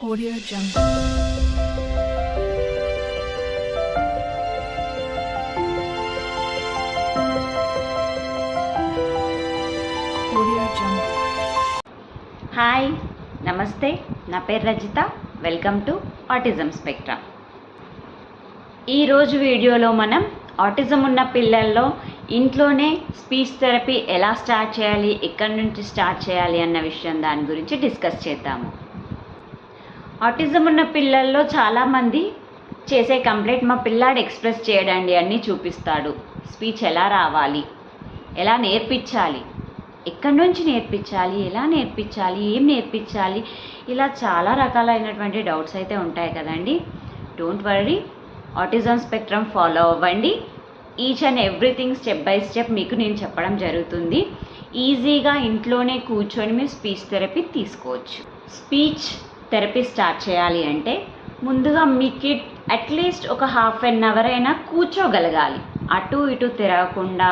Audio Jungle. Audio Jungle. Hi నమస్తే నా పేరు Rajitha welcome to autism spectra ఈరోజు వీడియోలో మనం ఆటిజం ఉన్న పిల్లల్లో ఇంట్లోనే స్పీచ్ థెరపీ ఎలా స్టార్ట్ చేయాలి ఎక్కడి నుంచి స్టార్ట్ చేయాలి అన్న విషయం దాని గురించి డిస్కస్ చేద్దాము ఆటిజం ఉన్న పిల్లల్లో చాలామంది చేసే కంప్లైంట్ మా పిల్లాడు ఎక్స్ప్రెస్ చేయడండి అన్నీ చూపిస్తాడు. స్పీచ్ ఎలా రావాలి? ఎలా నేర్పించాలి? ఎక్కడి నుంచి నేర్పించాలి? ఎలా నేర్పించాలి? ఏం నేర్పించాలి? ఇలా చాలా రకాలైనటువంటి డౌట్స్ అయితే ఉంటాయి కదండి. Don't worry autism spectrum follow అవ్వండి. Each and everything step by step మీకు నేను చెప్పడం జరుగుతుంది. ఈజీగా ఇంట్లోనే కూర్చొని మీరు స్పీచ్ థెరపీ తీసుకోవచ్చు. స్పీచ్ థెరపీ స్టార్ట్ చేయాలి అంటే ముందుగా మీకు అట్లీస్ట్ ఒక హాఫ్ అన్ అవర్ అయినా కూర్చోగలగాలి. అటు ఇటు తిరగకుండా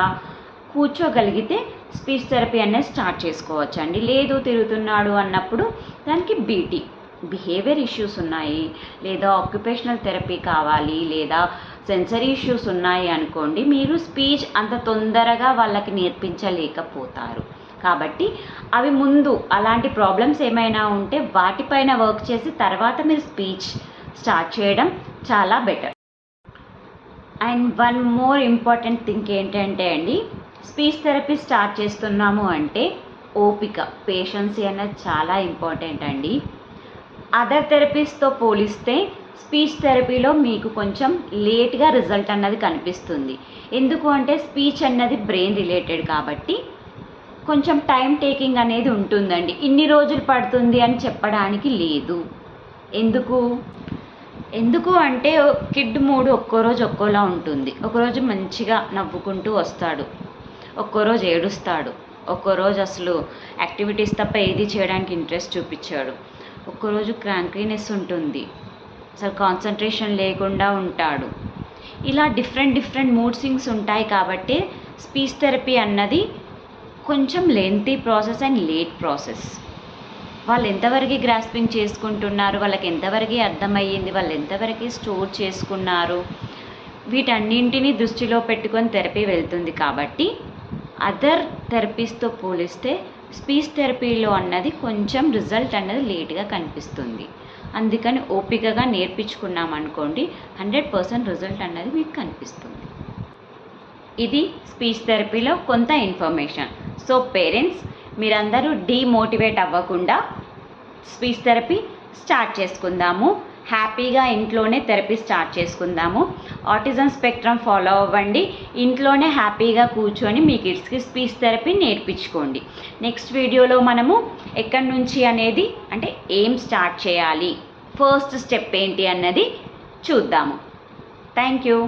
కూర్చోగలిగితే స్పీచ్ థెరపీ అనేది స్టార్ట్ చేసుకోవచ్చు అండి లేదు తిరుగుతున్నాడు అన్నప్పుడు దానికి బీటీ బిహేవియర్ ఇష్యూస్ ఉన్నాయి. లేదా ఆక్యుపేషనల్ థెరపీ కావాలి లేదా సెన్సరీ ఇష్యూస్ ఉన్నాయి అనుకోండి మీరు స్పీచ్ అంత తొందరగా వాళ్ళకి నేర్పించలేకపోతారు. కాబట్టి అవి ముందు అలాంటి ప్రాబ్లమ్స్ ఏమైనా ఉంటే వాటిపైన వర్క్ చేసి తర్వాత మీరు స్పీచ్ స్టార్ట్ చేయడం చాలా better and one more important thing ఏంటంటే అండి స్పీచ్ థెరపీ స్టార్ట్ చేస్తున్నాము అంటే ఓపిక పేషెన్సీ అనేది చాలా ఇంపార్టెంట్ అండి. అదర్ థెరపీస్తో పోలిస్తే స్పీచ్ థెరపీలో మీకు కొంచెం లేట్గా రిజల్ట్ అన్నది కనిపిస్తుంది. ఎందుకు అంటే స్పీచ్ అన్నది బ్రెయిన్ రిలేటెడ్ కాబట్టి కొంచెం టైం టేకింగ్ అనేది ఉంటుందండి. ఇన్ని రోజులు పడుతుంది అని చెప్పడానికి లేదు. ఎందుకు? ఎందుకు అంటే కిడ్ మూడు ఒక్కో రోజు ఒక్కోలా ఉంటుంది. ఒకరోజు మంచిగా నవ్వుకుంటూ వస్తాడు. ఒక్కో రోజు ఏడుస్తాడు. ఒక్కో రోజు అసలు యాక్టివిటీస్ తప్ప ఏది చేయడానికి ఇంట్రెస్ట్ చూపించాడు. ఒక్కరోజు క్రాంకీనెస్ ఉంటుంది. అసలు కాన్సన్ట్రేషన్ లేకుండా ఉంటాడు. ఇలా డిఫరెంట్ డిఫరెంట్ మూడ్ స్వింగ్స్ ఉంటాయి కాబట్టి స్పీచ్ థెరపీ అన్నది కొంచెం lengthy process and late process వాళ్ళు ఎంతవరకు గ్రాస్పింగ్ చేసుకుంటున్నారు వాళ్ళకి ఎంతవరకు అర్థమయ్యింది వాళ్ళు ఎంతవరకు స్టోర్ చేసుకున్నారు వీటన్నింటినీ దృష్టిలో పెట్టుకొని థెరపీ వెళ్తుంది కాబట్టి అదర్ థెరపీస్తో పోలిస్తే స్పీచ్ థెరపీలో అన్నది కొంచెం రిజల్ట్ అన్నది లేట్గా కనిపిస్తుంది. అందుకని ఓపికగా నేర్పించుకున్నాం అనుకోండి హండ్రెడ్ పర్సెంట్ రిజల్ట్ అన్నది మీకు కనిపిస్తుంది. ఇది స్పీచ్ థెరపీలో కొంత ఇన్ఫర్మేషన్ సో పేరెంట్స్ మీరందరూ డీమోటివేట్ అవ్వకుండా స్పీచ్ థెరపీ స్టార్ట్ చేసుకుందాము. హ్యాపీగా ఇంట్లోనే థెరపీ స్టార్ట్ చేసుకుందాము. ఆటిజం స్పెక్ట్రమ్ ఫాలో అవ్వండి. ఇంట్లోనే హ్యాపీగా కూర్చొని మీ కిడ్స్కి స్పీచ్ థెరపీ నేర్పించుకోండి. నెక్స్ట్ వీడియోలో మనము ఎక్కడి నుంచి అనేది అంటే ఏం స్టార్ట్ చేయాలి ఫస్ట్ స్టెప్ ఏంటి అన్నది చూద్దాము. Thank you